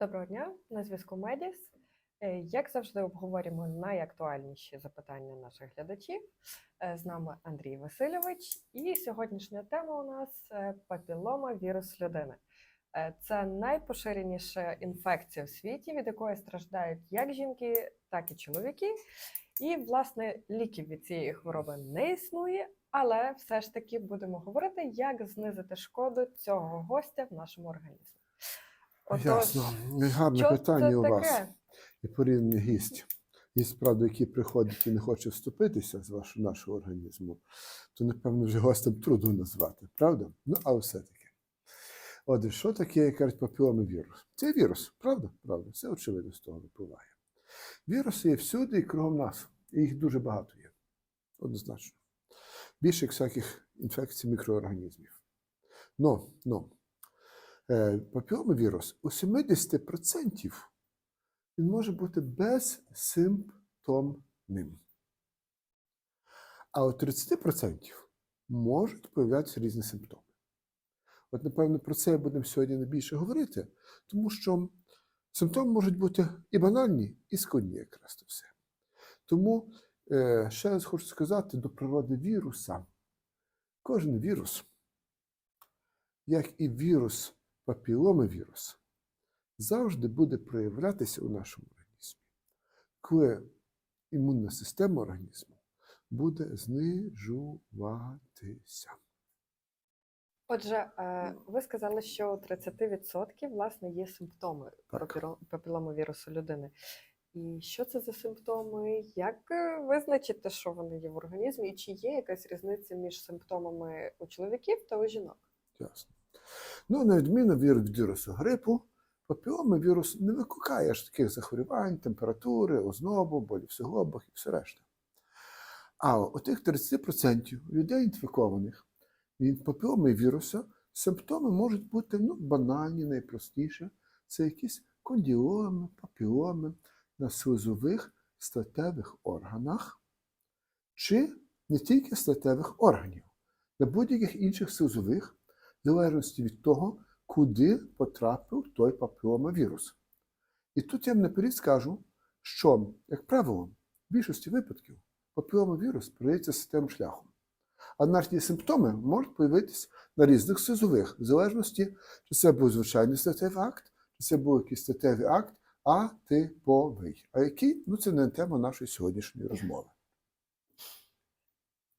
Доброго дня, на зв'язку Медіс. Е, Як завжди, обговорюємо найактуальніші запитання наших глядачів. Е, З нами Андрій Васильович, і сьогоднішня тема у нас е, папілома вірус людини. Це найпоширеніша інфекція в світі, від якої страждають як жінки, так і чоловіки. І, власне, ліків від цієї хвороби не існує, але все ж таки будемо говорити, як знизити шкоду цього гостя в нашому організмі. Ясно. Гарне що питання це у вас. таке? І порівняний гість. Гість, правда, який приходить і не хоче вступитися з вашого нашого організму, то, напевно, вже гостем трудно назвати, правда? Ну, але все-таки. Отже, що таке, як кажуть, папіломий вірус? Це вірус, правда? Правда, все очевидно з того випливає. Віруси є всюди і кругом нас. І їх дуже багато є. Однозначно. Більше як всяких інфекцій мікроорганізмів. Но, но, е, вірус у 70% він може бути безсимптомним. А у 30% можуть появлятися різні симптоми. От, напевно, про це будемо сьогодні найбільше говорити, тому що симптоми можуть бути і банальні, і складні якраз то все. Тому е, ще раз хочу сказати до природи віруса. Кожен вірус, як і вірус папіломовірус, завжди буде проявлятися у нашому організмі, коли імунна система організму буде знижуватися. Отже, е, ви сказали, що у 30% власне є симптоми папіломовірусу людини. І що це за симптоми? Як е, визначити, що вони є в організмі, і чи є якась різниця між симптомами у чоловіків та у жінок? Ясно. Ну, на відміну від вірусу грипу, папіломовірус не викликає аж таких захворювань, температури, ознобу, болі в суглобах і все решта. А у тих 30% людей інфікованих від папіломовіруса симптоми можуть бути ну, банальні, найпростіше. Це якісь кондіоми, папіломи на слизових статевих органах, чи не тільки статевих органів, на будь-яких інших слизових, в залежності від того, куди потрапив той папіломавірус. І тут я вам наперед скажу, що, як правило, в більшості випадків папіломавірус передається системним шляхом. А наші симптоми можуть появитися на різних слизових, в залежності, чи це був звичайний статевий акт, чи це був якийсь статевий акт атиповий. А який? Ну, це не тема нашої сьогоднішньої розмови.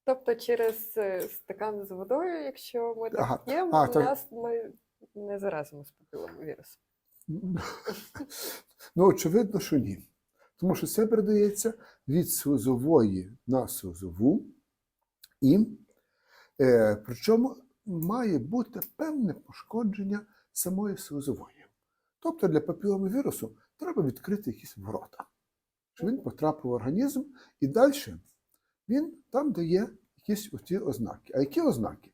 Тобто, через е, стакан з водою, якщо ми так Ага. п'ємо, А, так. нас ми не заразимо з папіломовірусом. Ну, очевидно, що ні. Тому що це передається від слизової на слизову, і е, причому має бути певне пошкодження самої слизової. Тобто для папіломовірусу треба відкрити якісь ворота, щоб він потрапив в організм, і далі він там дає якісь оці ознаки. А які ознаки?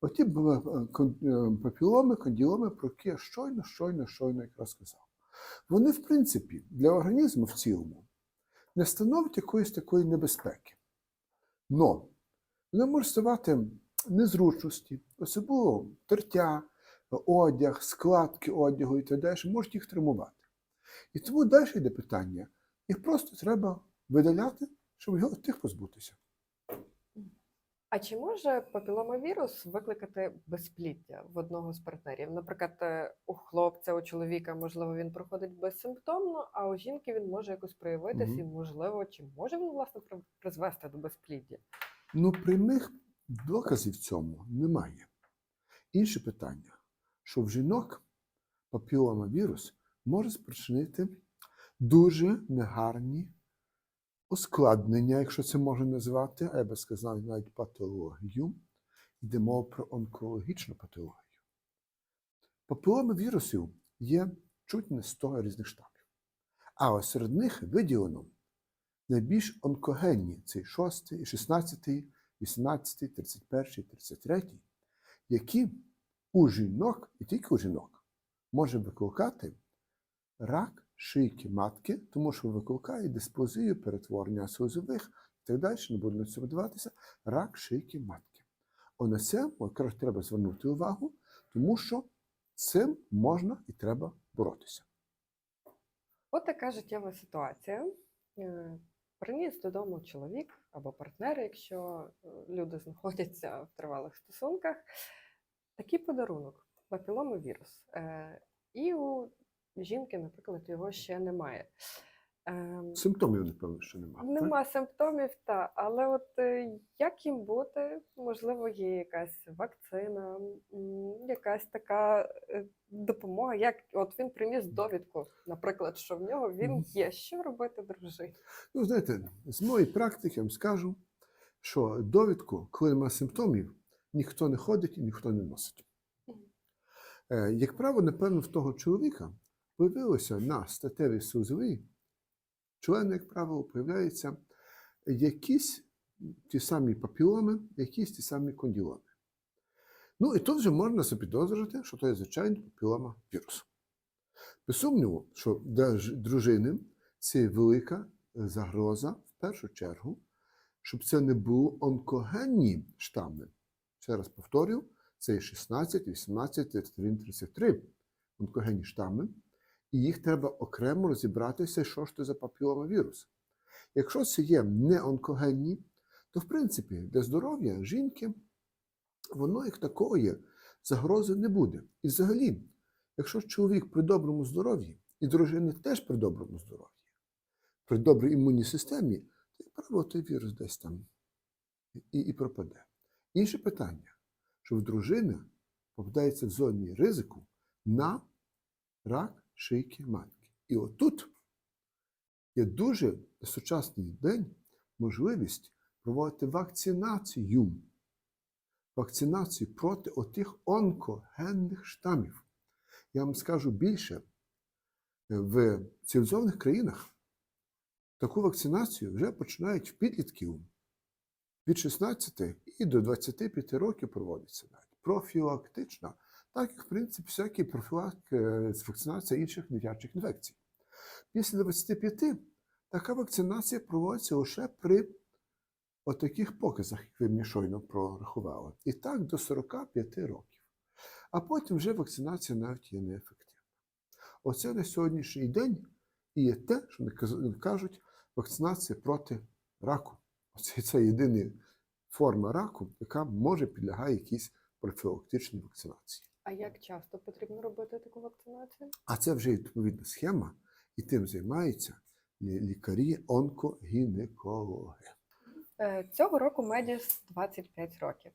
Оті е, е, папіломи, конділоми, про які я щойно, щойно, щойно якраз сказав. Вони, в принципі, для організму в цілому не становлять якоїсь такої небезпеки. Но вони можуть ставати незручності, особливо тертя, одяг, складки одягу і так далі, можуть їх травмувати. І тому далі йде питання: їх просто треба видаляти, щоб його тих позбутися. А чи може папіломавірус викликати безпліддя в одного з партнерів? Наприклад, е, у хлопця, у чоловіка, можливо, він проходить безсимптомно, а у жінки він може якось проявитись, Мгм. і можливо, чи може він власне призвести до безпліддя? Ну, прямих доказів цьому немає. Інше питання, що в жінок папіломавірус може спричинити дуже негарні ускладнення, якщо це можна назвати, а я би сказав навіть патологію, йде мова про онкологічну патологію. Папіломавірусів є чуть не 100 різних штамів. А ось серед них виділено найбільш онкогенні це 6, і 16, 18, 31, 33, які у жінок, і тільки у жінок, може викликати рак шийки матки, тому що викликає дисплазію, перетворення слизових і так далі, не буду на цьому диватися, рак шийки матки. О, на це якраз треба звернути увагу, тому що цим можна і треба боротися. От така життєва ситуація. Е, Приніс додому чоловік або партнер, якщо е, люди знаходяться в тривалих стосунках, такий подарунок папіломовірус. Е, І у жінки, наприклад, його ще немає. Ем, Симптомів, напевно, що немає. так? Нема симптомів, та але от е, як їм бути? Можливо, є якась вакцина, якась така е, допомога. Як от він приніс довідку, наприклад, що в нього він є. Що робити дружині? Ну, знаєте, з моєї практики я вам скажу, що довідку, коли немає симптомів, ніхто не ходить і ніхто не носить. Е, Як правило, напевно, в того чоловіка появилося на статевій сузові, члени, як правило, появляються якісь ті самі папіломи, якісь ті самі конділоми. Ну і тут вже можна запідозрити, що то є звичайно папілома вірус. Без сумніву, що для дружини це велика загроза в першу чергу, щоб це не були онкогенні штами. Ще раз повторю, це 16, 18, 31, 33 онкогенні штами, і їх треба окремо розібратися, що ж це за папіломавірус. Якщо це є не онкогенні, то в принципі для здоров'я жінки воно як такої загрози не буде. І взагалі, якщо чоловік при доброму здоров'ї, і дружина теж при доброму здоров'ї, при добрій імунній системі, то, як правило, той вірус десь там і, і пропаде. Інше питання, що в дружини попадається в зоні ризику на рак шийки матки. І отут є дуже на сучасний день можливість проводити вакцинацію. Вакцинацію проти отих онкогенних штамів. Я вам скажу більше, в цивілізованих країнах таку вакцинацію вже починають в підлітків від 16 і до 25 років проводиться навіть профілактична, так як, в принципі, всякі профілактика вакцинація інших дитячих інфекцій. Після 25 така вакцинація проводиться лише при отаких показах, як ви мені щойно прорахували. І так до 45 років. А потім вже вакцинація навіть є неефективна. Оце на сьогоднішній день і є те, що кажуть, вакцинація проти раку. Оце це єдина форма раку, яка може підлягає якійсь профілактичній вакцинації. А як часто потрібно робити таку вакцинацію? А це вже відповідна схема, і тим займаються лікарі-онкогінекологи. Е, Цього року Медіс 25 років.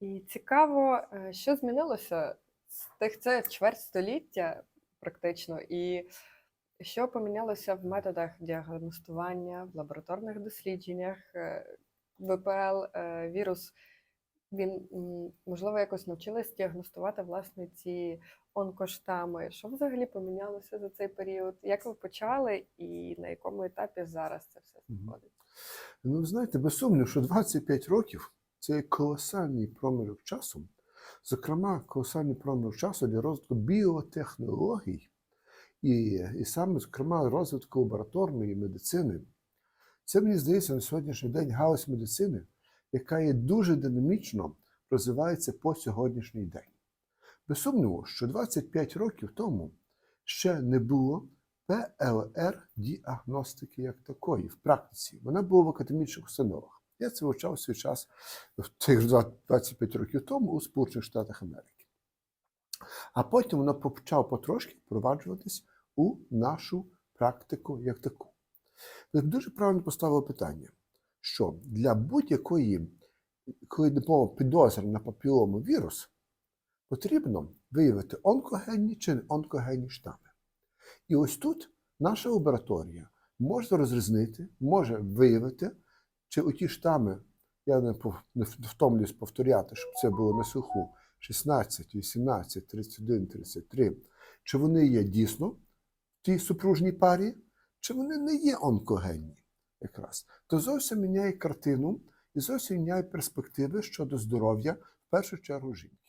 І цікаво, е, що змінилося з тих це чверть століття практично, і що помінялося в методах діагностування, в лабораторних дослідженнях. Е, ВПЛ, вірус, він можливо якось навчились діагностувати власне ці онкоштами. Що взагалі помінялося за цей період? Як ви почали і на якому етапі зараз це все знаходиться? Ну, знаєте, без сумніву, що 25 років це є колосальний проміжок часу, зокрема, колосальний проміжок часу для розвитку біотехнологій і, і саме, зокрема, розвитку лабораторної медицини. Це, мені здається, на сьогоднішній день галузь медицини, яка є дуже динамічно розвивається по сьогоднішній день. Без сумніву, що 25 років тому ще не було ПЛР-діагностики як такої в практиці. Вона була в академічних установах. Я це вивчав свій час тих 25 років тому у Сполучених Штатах Америки. А потім воно почало потрошки впроваджуватись у нашу практику як таку. Ви дуже правильно поставили питання, що для будь-якої, коли мова підозри на папілому вірус, потрібно виявити онкогенні чи не онкогенні штами. І ось тут наша лабораторія може розрізнити, може виявити, чи оті штами, я не, пов- не в- втомлююсь повторяти, щоб це було на слуху, 16, 18, 31, 33, чи вони є дійсно в тій супружній парі, чи вони не є онкогенні якраз. То зовсім міняє картину і зовсім міняє перспективи щодо здоров'я, в першу чергу жінки.